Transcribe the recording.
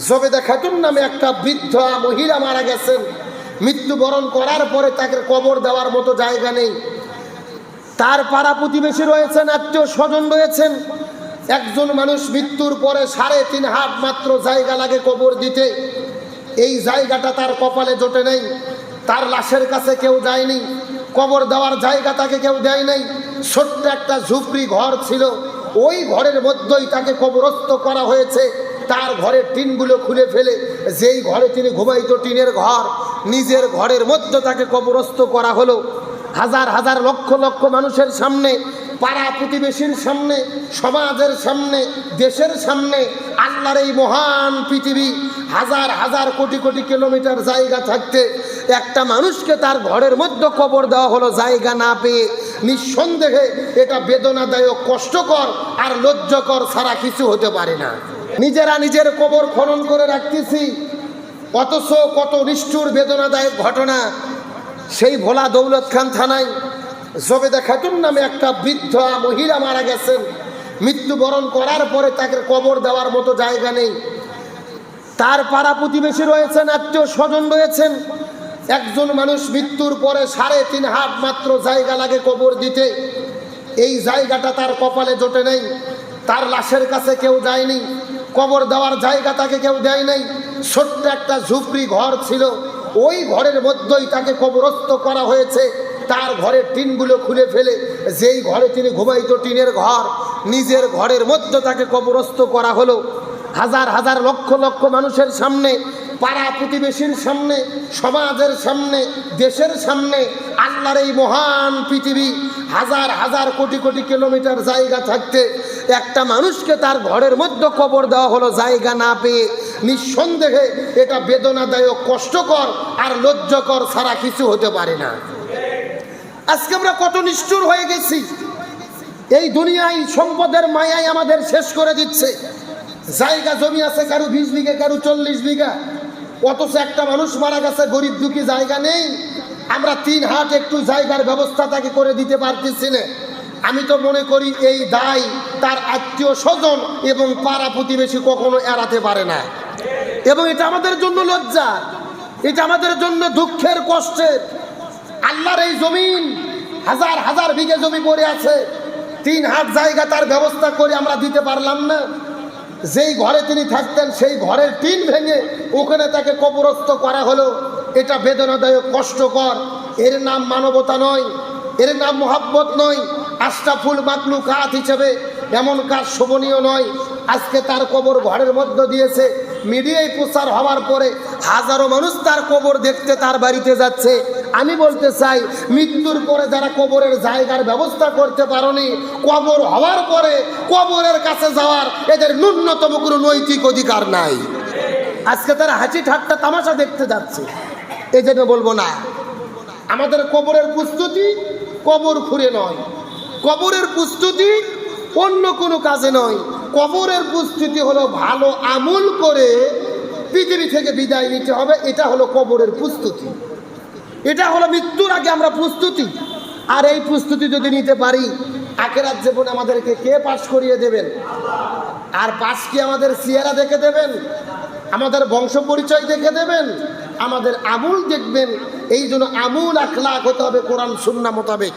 জবেদা খাতুন নামে একটা বৃদ্ধ মহিলা মারা গেছেন। মৃত্যুবরণ করার পরে তাকে কবর দেওয়ার মতো জায়গা নেই। তার পাড়া প্রতিবেশী রয়েছেন, আত্মীয় স্বজন রয়েছেন। একজন মানুষ মৃত্যুর পরে সাড়ে তিন হাত মাত্র জায়গা লাগে কবর দিতে। এই জায়গাটা তার কপালে জোটে নেই। তার লাশের কাছে কেউ যায়নি। কবর দেওয়ার জায়গা তাকে কেউ দেয় নাই। ছোট্ট একটা ঝুপড়ি ঘর ছিল। ওই ঘরের মধ্যেই তাকে কবরস্থ করা হয়েছে। তার ঘরের টিনগুলো খুলে ফেলে। যেই ঘরে তিনি ঘুমাইতো, টিনের ঘর, নিজের ঘরের মধ্যে তাকে কবরস্থ করা হলো। হাজার হাজার, লক্ষ লক্ষ মানুষের সামনে, পাড়া প্রতিবেশীর সামনে, সমাজের সামনে, দেশের সামনে, আল্লাহর এই মহান পৃথিবী, হাজার হাজার কোটি কোটি কিলোমিটার জায়গা থাকতে একটা মানুষকে তার ঘরের মধ্যে কবর দেওয়া হলো জায়গা না পেয়ে। নিঃসন্দেহে এটা বেদনাদায়ক, কষ্টকর আর লজ্জকর ছাড়া কিছু হতে পারে না। নিজেরা নিজের কবর খনন করে রাখতেছি। অথচ কত নিষ্ঠুর, বেদনাদায়ক ঘটনা। সেই ভোলা দৌলত খান থানায় জবেদা খাতুন নামে একটা বৃদ্ধ মহিলা মারা গেছেন। মৃত্যুবরণ করার পরে তাকে কবর দেওয়ার মতো জায়গা নেই। তার পাড়া প্রতিবেশী রয়েছেন, আত্মীয় স্বজন রয়েছেন। একজন মানুষ মৃত্যুর পরে সাড়ে তিন হাত মাত্র জায়গা লাগে কবর দিতে। এই জায়গাটা তার কপালে জোটে নেই, তার লাশের কাছে কেউ যায়নি। কবর দেওয়ার জায়গা তাকে কেউ দেয় নাই। ছোট্ট একটা ঝুপড়ি ঘর ছিল। ওই ঘরের মধ্যেই তাকে কবরস্থ করা হয়েছে। তার ঘরের টিনগুলো খুলে ফেলে। যেই ঘরে তিনি ঘুমাইতো, টিনের ঘর, নিজের ঘরের মধ্যে তাকে কবরস্থ করা হলো। হাজার হাজার, লক্ষ লক্ষ মানুষের সামনে, পাড়া প্রতিবেশীর সামনে, সমাজের সামনে, দেশের সামনে, আল্লাহর এই মহান পৃথিবী, হাজার হাজার কোটি কোটি কিলোমিটার জায়গা থাকতে একটা মানুষকে তার ঘরের মধ্যে কবর দেওয়া হলো, জায়গা না পেয়ে নিঃসন্দেহে এটা বেদনাদায়ক, কষ্টকর আর লজ্জকর ছাড়া কিছু হতে পারে না। আজকে আমরা কত নিষ্ঠুর হয়ে গেছি। এই দুনিয়ায় সম্পদের মায়াই আমাদের শেষ করে দিচ্ছে। জায়গা, জমি আছে, কারও বিশ বিঘা, কারও চল্লিশ বিঘা। অথচ একটা মানুষ মারা গেছে, গরিব দুঃখী, জায়গা নেই। আমরা তিন হাট একটু জায়গার ব্যবস্থা তাকে করে দিতে পারতেছি না। আমি তো মনে করি এই দায় তার আত্মীয় স্বজন এবং পাড়া প্রতিবেশী কখনো এড়াতে পারে না। এবং এটা আমাদের জন্য লজ্জা। এটা আমাদের জন্য দুঃখের কষ্টের আল্লাহর এই জমিন, হাজার হাজার বিঘে জমি পড়ে আছে। তিন হাত জায়গা তার ব্যবস্থা করে আমরা দিতে পারলাম না। যেই ঘরে তিনি থাকতেন, সেই ঘরের টিন ভেঙে ওখানে তাকে কবরস্থ করা হলো। এটা বেদনাদায়ক, কষ্টকর। এর নাম মানবতা নয়, এর নাম মোহাব্বত নয়। আশরাফুল মাকলু কাত হিসেবে এমন কাজ শোভনীয় নয়। আজকে তার কবর ঘরের মধ্যে দিয়েছে। মিডিয়ায় প্রচার হওয়ার পরে হাজারো মানুষ তার কবর দেখতে তার বাড়িতে যাচ্ছে। আমি বলতে চাই, মৃত্যুর পরে যারা কবরের জায়গার ব্যবস্থা করতে পারোনি, কবর হওয়ার পরে কবরের কাছে যাওয়ার এদের ন্যূনতম কোনো নৈতিক অধিকার নাই। আজকে তারা হাসি ঠাট্টা তামাশা দেখতে যাচ্ছে। এই জন্য বলব না, আমাদের কবরের প্রস্তুতি কবর খুঁড়ে নয়। কবরের প্রস্তুতি অন্য কোনো কাজে নয়। কবরের প্রস্তুতি হলো ভালো আমল করে পৃথিবী থেকে বিদায় নিতে হবে। এটা হলো কবরের প্রস্তুতি। এটা হলো মৃত্যুর আগে আমরা প্রস্তুতি। আর এই প্রস্তুতি যদি নিতে পারি, আখেরাত জীবনে আমাদেরকে কে পাশ করিয়ে দেবেন? আর পাশ কি আমাদের সিয়ারা দেখে দেবেন? আমাদের বংশ পরিচয় দেখে দেবেন? আমাদের আমুল দেখবেন? এই জন্য আমুল আখলাক হতে হবে, কোরআন সুন্না মোতাবেক।